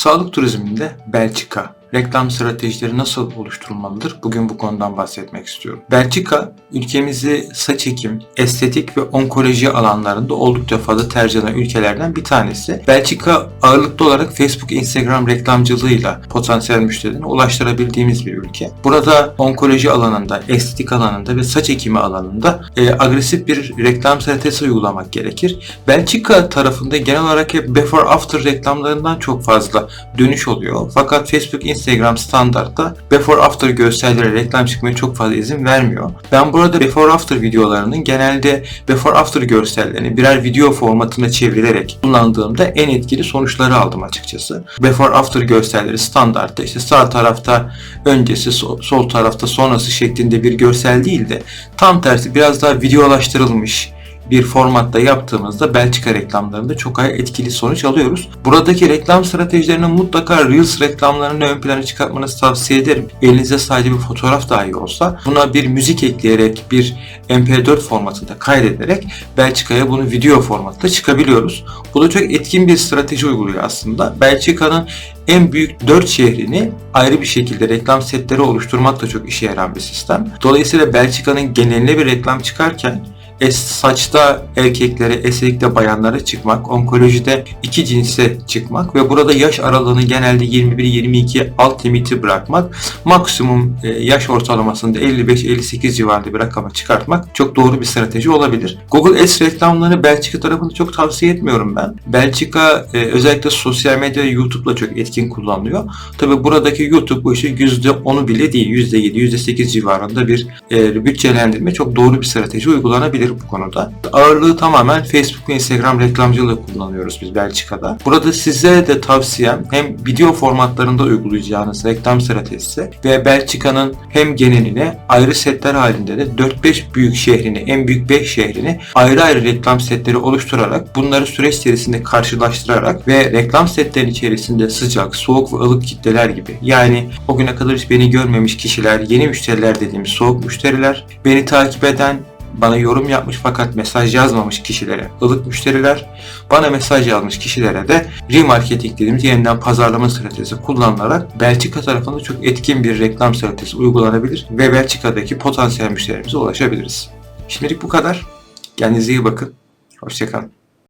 Sağlık turizminde Belçika, reklam stratejileri nasıl oluşturulmalıdır? Bugün bu konudan bahsetmek istiyorum. Belçika, ülkemizi saç ekim, estetik ve onkoloji alanlarında oldukça fazla tercih eden ülkelerden bir tanesi. Belçika ağırlıklı olarak Facebook, Instagram reklamcılığıyla potansiyel müşterilerine ulaştırabildiğimiz bir ülke. Burada onkoloji alanında, estetik alanında ve saç ekimi alanında e, agresif bir reklam stratejisi uygulamak gerekir. Belçika tarafında genel olarak hep before after reklamlarından çok fazla dönüş oluyor. Fakat Facebook, Instagram standartta before after görsellere reklam çıkmaya çok fazla izin vermiyor. Ben burada before after videolarının genelde before after görsellerini birer video formatına çevrilerek kullandığımda en etkili sonuçları aldım açıkçası. Before after görselleri standartta işte sağ tarafta öncesi sol tarafta sonrası şeklinde bir görsel değil de tam tersi biraz daha videolaştırılmış bir formatta yaptığımızda Belçika reklamlarında çok daha etkili sonuç alıyoruz. Buradaki reklam stratejilerini mutlaka Reels reklamlarını ön plana çıkartmanızı tavsiye ederim. Elinizde sadece bir fotoğraf dahi olsa buna bir müzik ekleyerek bir MP4 formatında kaydederek Belçika'ya bunu video formatta çıkabiliyoruz. Bu da çok etkin bir strateji uyguluyor aslında. Belçika'nın en büyük 4 şehrini ayrı bir şekilde reklam setleri oluşturmak da çok işe yarayan bir sistem. Dolayısıyla Belçika'nın geneline bir reklam çıkarken es saçta erkeklere, estetikte bayanlara çıkmak, onkolojide iki cinse çıkmak ve burada yaş aralığını genelde 21-22 alt limiti bırakmak, maksimum e, yaş ortalamasında 55-58 civarında bir rakama çıkartmak çok doğru bir strateji olabilir. Google Ads reklamlarını Belçika tarafında çok tavsiye etmiyorum ben. Belçika e, özellikle sosyal medya YouTube'la çok etkin kullanılıyor. Tabi buradaki YouTube bu işin %10'u bile değil, %7, %8 civarında bir e, bütçelendirme çok doğru bir strateji uygulanabilir bu konuda. Ağırlığı tamamen Facebook ve Instagram reklamcılığı kullanıyoruz biz Belçika'da. Burada size de tavsiyem hem video formatlarında uygulayacağınız reklam stratejisi ve Belçika'nın hem geneline ayrı setler halinde de 4-5 büyük şehrini, en büyük 5 şehrini ayrı ayrı reklam setleri oluşturarak bunları süreç içerisinde karşılaştırarak ve reklam setlerin içerisinde sıcak, soğuk ve ılık kitleler gibi yani o güne kadar hiç beni görmemiş kişiler, yeni müşteriler dediğimiz soğuk müşteriler, beni takip eden bana yorum yapmış fakat mesaj yazmamış kişilere ılık müşteriler, bana mesaj yazmış kişilere de remarketing dediğimiz yeniden pazarlama stratejisi kullanılarak Belçika tarafında çok etkin bir reklam stratejisi uygulanabilir ve Belçika'daki potansiyel müşterilerimize ulaşabiliriz. Şimdilik bu kadar. Kendinize iyi bakın. Hoşçakalın.